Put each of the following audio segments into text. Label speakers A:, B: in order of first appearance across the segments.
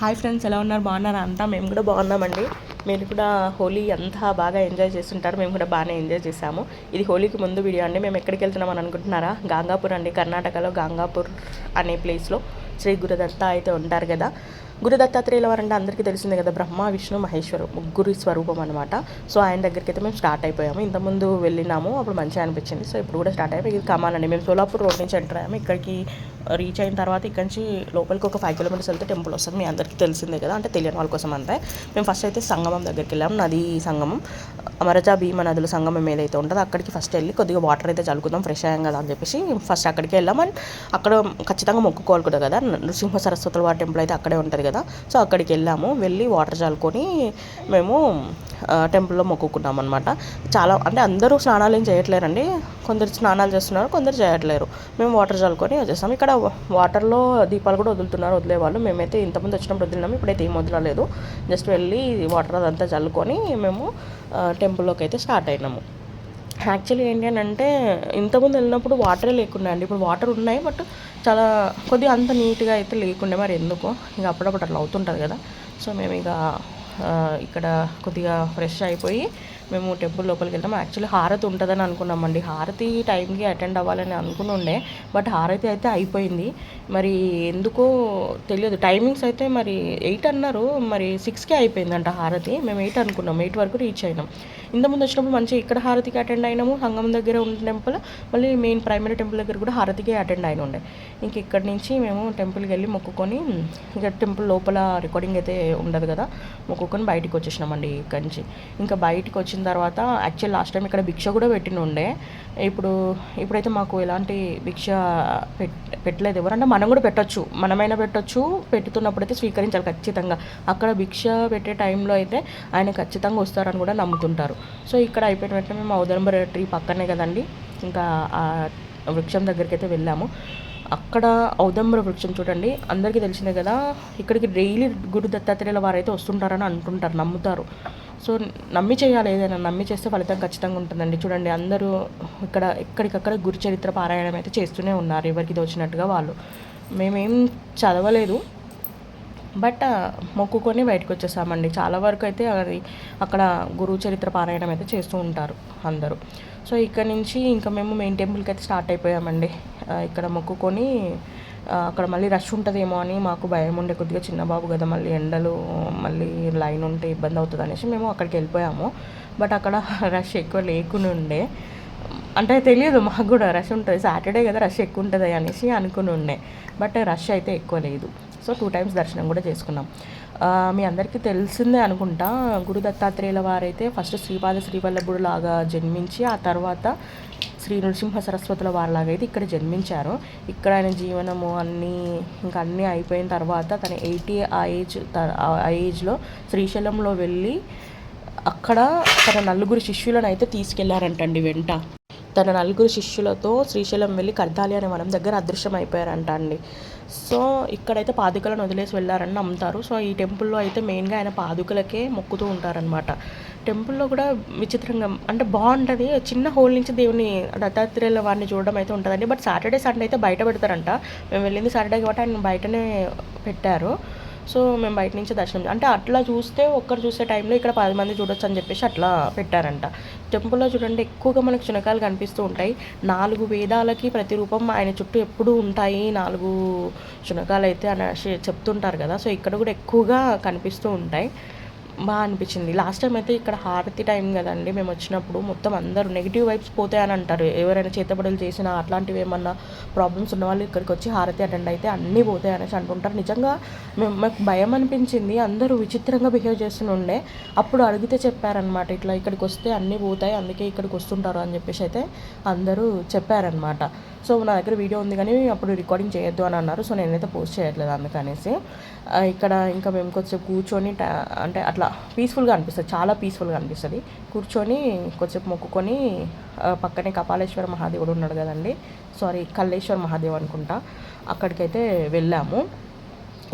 A: Hi friends ఎలా ఉన్నారు? బాగున్నారా అంతా? మేము కూడా బాగున్నామండి. మీరు కూడా హోలీ అంతా బాగా ఎంజాయ్ చేస్తుంటారు. మేము కూడా బాగానే ఎంజాయ్ చేసాము ఇది హోలీకి ముందు వీడియో అండి. మేము ఎక్కడికి వెళ్తున్నామని అనుకుంటున్నారా? గాంగాపూర్ అండి. కర్ణాటకలో గాంగాపూర్ అనే ప్లేస్లో శ్రీ గురుదత్త అయితే ఉంటారు కదా. గురుదత్తాత్రేయుల వారు అంటే అందరికీ తెలిసిందే కదా. బ్రహ్మ విష్ణు మహేశ్వరు ముగ్గురి స్వరూపం అనమాట సో ఆయన దగ్గరికి అయితే మేము స్టార్ట్ అయిపోయాము. ఇంతకుముందు వెళ్ళినాము. అప్పుడు మంచిగా అనిపించింది. సో ఇప్పుడు కూడా స్టార్ట్ అయిపోయి ఇది కమాలండి. మేము సోలాపూర్ రోడ్ నుంచి ఎంటర్ అయ్యాము. ఇక్కడికి రీచ్ అయిన తర్వాత ఇక్కడ నుంచి లోపలికి ఒక ఫైవ్ కిలోమీటర్స్ వెళ్తే టెంపుల్ వస్తుంది. మీ అందరికీ తెలిసిందే కదా. అంటే తెలియని వాళ్ళ కోసం అంతే. మేము ఫస్ట్ అయితే సంగమం దగ్గరికి వెళ్ళాము నది సంగమం. అమరజా భీమ నదుల సంగమం ఏదైతే ఉంటుందో అక్కడికి ఫస్ట్ వెళ్ళి కొద్దిగా వాటర్ అయితే చల్లుకుందాం ఫ్రెష్ అయ్యాం కదా అని చెప్పేసి ఫస్ట్ అక్కడికి వెళ్ళాం. అండ్ అక్కడ ఖచ్చితంగా మొక్కుకోవాలి కూడా కదా నృసింహ సరస్వతుల వారి టెంపుల్ అయితే అక్కడే ఉంటుంది కదా. సో అక్కడికి వెళ్ళాము. వెళ్ళి వాటర్ చల్లుకొని మేము టెంపుల్లో మొక్కుకున్నాం అనమాట చాలా అంటే అందరూ స్నానాలు ఏం చేయట్లేరండి. కొందరు స్నానాలు చేస్తున్నారు కొందరు చేయట్లేరు. మేము వాటర్ చల్లుకొని వచ్చేసాం ఇక్కడ వాటర్లో దీపాలు కూడా వదులుతున్నారు వదిలేవాళ్ళు. మేమైతే ఇంతమంది వచ్చినప్పుడు వదిలినాము ఇప్పుడైతే ఏం వదలలేదు. జస్ట్ వెళ్ళి వాటర్ అదంతా చల్లుకొని మేము టెంపుల్లోకి అయితే స్టార్ట్ అయినాము. యాక్చువల్లీ ఏంటి అని అంటే ఇంతకుముందు వెళ్ళినప్పుడు వాటరే లేకుండా అండి. ఇప్పుడు వాటర్ ఉన్నాయి బట్ చాలా కొద్దిగా అంత నీట్గా అయితే లేకుండే. మరి ఎందుకో? ఇంకా అప్పుడప్పుడు అట్లా అవుతుంటుంది కదా. సో మేము ఇక ఇక్కడ కొద్దిగా ఫ్రెష్ అయిపోయి మేము టెంపుల్ లోపలికి వెళ్తాం. యాక్చువల్లీ హారతి ఉంటుందని అనుకున్నామండి. హారతి టైంకి అటెండ్ అవ్వాలని అనుకుని ఉండే బట్ హారతి అయితే అయిపోయింది. మరి ఎందుకో తెలియదు. టైమింగ్స్ అయితే మరి ఎయిట్ అన్నారు. మరి సిక్స్కే అయిపోయిందంట హారతి. మేము ఎయిట్ అనుకున్నాం. ఎయిట్ వరకు రీచ్ అయినాం. ఇంతకుముందు వచ్చినప్పుడు మంచిగా ఇక్కడ హారతికి అటెండ్ అయినాము. సంగం దగ్గర ఉన్న టెంపుల్ మళ్ళీ మెయిన్ ప్రైమరీ టెంపుల్ దగ్గర కూడా హారతికి అటెండ్ అయిన ఉండే. ఇంక ఇక్కడి నుంచి మేము టెంపుల్కి వెళ్ళి మొక్కుకొని ఇక టెంపుల్ లోపల రికార్డింగ్ అయితే ఉండదు కదా మొక్కుకొని బయటికి వచ్చేసినామండి ఇక్కడి నుంచి. ఇంకా బయటికి వచ్చిన తర్వాత యాక్చువల్ లాస్ట్ టైం ఇక్కడ భిక్ష కూడా పెట్టిన ఉండే. ఇప్పుడు ఇప్పుడైతే మాకు ఎలాంటి భిక్ష పెట్ పెట్టలేదు ఎవరంటే మనం కూడా పెట్టొచ్చు. మనమైనా పెట్టొచ్చు. పెట్టుతున్నప్పుడు అయితే స్వీకరించాలి ఖచ్చితంగా. అక్కడ భిక్ష పెట్టే టైంలో అయితే ఆయన ఖచ్చితంగా వస్తారని కూడా నమ్ముతుంటారు. సో ఇక్కడ అయిపోయిన వెంటనే మేము ఔదంబర్ ట్రీ పక్కనే కదండి. ఇంకా ఆ వృక్షం దగ్గరికి అయితే వెళ్ళాము. అక్కడ ఔదంబర వృక్షం చూడండి. అందరికీ తెలిసిందే కదా ఇక్కడికి డైలీ గురు దత్తాత్రేయుల వారైతే వస్తుంటారని అంటుంటారు నమ్ముతారు. సో నమ్మి చేయాలి ఏదైనా నమ్మి చేస్తే ఫలితం ఖచ్చితంగా ఉంటుందండి. చూడండి అందరూ ఇక్కడ ఎక్కడికక్కడ గురు చరిత్ర పారాయణం అయితే చేస్తూనే ఉన్నారు ఎవరికి వచ్చినట్టుగా వాళ్ళు. మేమేం చదవలేదు బట్ మొక్కుకొని బయటకు వచ్చేసామండి. చాలా వరకు అయితే అది అక్కడ గురువు చరిత్ర పారాయణం అయితే చేస్తూ ఉంటారు అందరూ. సో ఇక్కడ నుంచి ఇంకా మేము మెయిన్ టెంపుల్కి అయితే స్టార్ట్ అయిపోయామండి. ఇక్కడ మొక్కుకొని అక్కడ మళ్ళీ రష్ ఉంటుందేమో అని మాకు భయం ఉండే కొద్దిగా చిన్న బాబు కదా మళ్ళీ ఎండలు మళ్ళీ లైన్ ఉంటే ఇబ్బంది అవుతుంది అనేసి మేము అక్కడికి వెళ్ళిపోయాము. బట్ అక్కడ రష్ ఎక్కువ లేకుండా ఉండే అంటే తెలియదు మాకు కూడా రష్ ఉంటుంది. సాటర్డే కదా రష్ ఎక్కువ ఉంటుంది అనేసి అనుకుని ఉండే బట్ రష్ అయితే ఎక్కువ లేదు. సో టూ టైమ్స్ దర్శనం కూడా చేసుకున్నాం. మీ అందరికీ తెలిసిందే అనుకుంటా గురు దత్తాత్రేయుల వారైతే ఫస్ట్ శ్రీపాద శ్రీవల్లభుడు లాగా జన్మించి ఆ తర్వాత శ్రీ నృసింహ సరస్వతుల వారిలాగా అయితే ఇక్కడ జన్మించారు. ఇక్కడ ఆయన జీవనము అన్నీ ఇంకా అన్నీ అయిపోయిన తర్వాత తన ఎయిటీ ఆ ఏజ్ ఆ ఏజ్లో శ్రీశైలంలో వెళ్ళి అక్కడ తన నలుగురు శిష్యులను అయితే తీసుకెళ్ళారంటండి వెంట. తన నలుగురు శిష్యులతో శ్రీశైలం వెళ్ళి కర్దాలి అనే వనం దగ్గర అదృశ్యం అయిపోయారంట అండి సో ఇక్కడైతే పాదుకలను వదిలేసి వెళ్ళారని నమ్ముతారు. సో ఈ టెంపుల్లో అయితే మెయిన్గా ఆయన పాదుకలకే మొక్కుతూ ఉంటారనమాట టెంపుల్లో కూడా విచిత్రంగా అంటే బాగుంటుంది. చిన్న హోల్ నుంచి దేవుని దత్తాత్రేయుల వారిని చూడడం అయితే ఉంటుందండి. బట్ సాటర్డే సండే అయితే బయట పెడతారంట. మేము వెళ్ళింది సాటర్డే కాబట్టి ఆయన బయటనే పెట్టారు. సో మేము బయట నుంచి దర్శనం అంటే అట్లా చూస్తే ఒక్కరు చూసే టైంలో ఇక్కడ పది మంది చూడొచ్చు అని చెప్పేసి అట్లా పెట్టారంట. టెంపుల్లో చూడండి ఎక్కువగా మనకు చునకాలు కనిపిస్తూ ఉంటాయి. నాలుగు వేదాలకి ప్రతిరూపం ఆయన చుట్టూ ఎప్పుడూ ఉంటాయి. నాలుగు చునకాలు అయితే అని చెప్తుంటారు కదా. సో ఇక్కడ కూడా ఎక్కువగా కనిపిస్తూ ఉంటాయి. బాగా అనిపించింది. లాస్ట్ టైం అయితే ఇక్కడ హారతి టైం కదండి. మేము వచ్చినప్పుడు మొత్తం అందరూ నెగిటివ్ వైబ్స్ పోతాయని అంటారు. ఎవరైనా చేతబడులు చేసినా అట్లాంటివి ఏమన్నా ప్రాబ్లమ్స్ ఉన్న వాళ్ళు ఇక్కడికి వచ్చి హారతి అటెండ్ అయితే అన్నీ పోతాయి అనేసి అంటుంటారు. నిజంగా మేము మాకు భయం అనిపించింది. అందరూ విచిత్రంగా బిహేవ్ చేస్తుండే. అప్పుడు అడిగితే చెప్పారనమాట ఇట్లా ఇక్కడికి వస్తే అన్నీ పోతాయి అందుకే ఇక్కడికి వస్తుంటారు అని చెప్పేసి అయితే అందరూ చెప్పారనమాట సో నా దగ్గర వీడియో ఉంది కానీ అప్పుడు రికార్డింగ్ చేయొద్దు అని అన్నారు. సో నేనైతే పోస్ట్ చేయట్లేదు అందుకనేసి. ఇక్కడ ఇంకా మేము కొంచెం కూర్చొని అంటే అట్లా పీస్ఫుల్గా అనిపిస్తుంది చాలా పీస్ఫుల్గా అనిపిస్తుంది. కూర్చొని కొంచెం మొక్కుకొని పక్కనే కపాలేశ్వర మహాదేవుడు ఉన్నాడు కదండి. సారీ కల్లేశ్వర మహాదేవ్ అనుకుంటా. అక్కడికైతే వెళ్ళాము.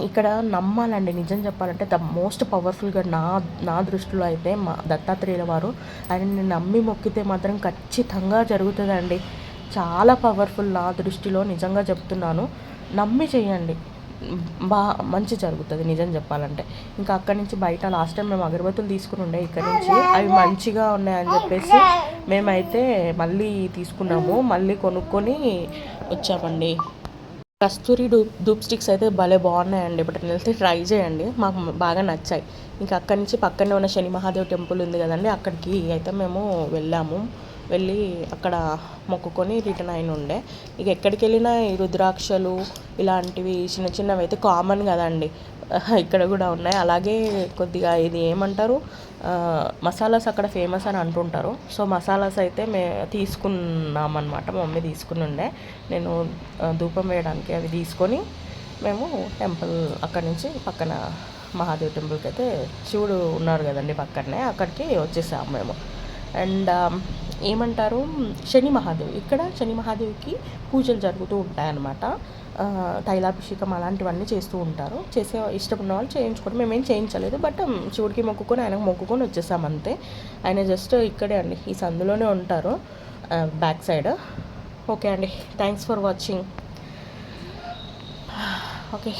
A: ఇక్కడ నమ్మాలండి నిజం చెప్పాలంటే ద మోస్ట్ పవర్ఫుల్గా నా నా దృష్టిలో అయితే మా దత్తాత్రేయుల వారు ఆయనని నమ్మి మొక్కితే మాత్రం ఖచ్చితంగా జరుగుతుందండి. చాలా పవర్ఫుల్ నా దృష్టిలో నిజంగా చెప్తున్నాను. నమ్మి చేయండి. బా మంచి జరుగుతుంది నిజం చెప్పాలంటే. ఇంకా అక్కడి నుంచి బయట లాస్ట్ టైం మేము అగరబత్తులు తీసుకుని ఉండే ఇక్కడ నుంచి అవి మంచిగా ఉన్నాయని చెప్పేసి మేమైతే మళ్ళీ తీసుకున్నాము. మళ్ళీ కొనుక్కొని వచ్చామండి. కస్తూరి డూప్ డూప్ స్టిక్స్ అయితే భలే బాగున్నాయండి. ఇప్పుడు వెళ్తే ట్రై చేయండి. మాకు బాగా నచ్చాయి. ఇంకా అక్కడి నుంచి పక్కనే ఉన్న శని మహాదేవ్ టెంపుల్ ఉంది కదండి అక్కడికి అయితే మేము వెళ్ళాము. వెళ్ళి అక్కడ మొక్కుకొని రిటర్న్ అయిన ఉండే. ఇక ఎక్కడికి వెళ్ళినా ఈ రుద్రాక్షలు ఇలాంటివి చిన్న చిన్నవి అయితే కామన్ కదండి. ఇక్కడ కూడా ఉన్నాయి. అలాగే కొద్దిగా ఇది ఏమంటారు? మసాలాస్ అక్కడ ఫేమస్ అని అంటుంటారు. సో మసాలాస్ అయితే మే తీసుకున్నాం అనమాట మా మమ్మీ తీసుకుని ఉండే. నేను ధూపం వేయడానికి అవి తీసుకొని మేము టెంపుల్ అక్కడి నుంచి పక్కన మహాదేవ్ టెంపుల్కి అయితే శివుడు ఉన్నారు కదండి పక్కనే. అక్కడికి వచ్చేసాము మేము. అండ్ ఏమంటారు? శని మహాదేవ్. ఇక్కడ శని మహాదేవికి పూజలు జరుగుతూ ఉంటాయన్నమాట. తైలాభిషేకం అలాంటివన్నీ చేస్తూ ఉంటారు. చేసే ఇష్టం వాళ్ళు చేయించుకోవడం మేమేం చేయించలేదు. బట్ శివుడికి మొక్కుకొని ఆయనకు మొక్కుకొని వచ్చేసాం అంతే. ఆయన జస్ట్ ఇక్కడే అండి. ఈ సందులోనే ఉంటారు. Back side. ఓకే అండి. Thanks for watching. ఓకే.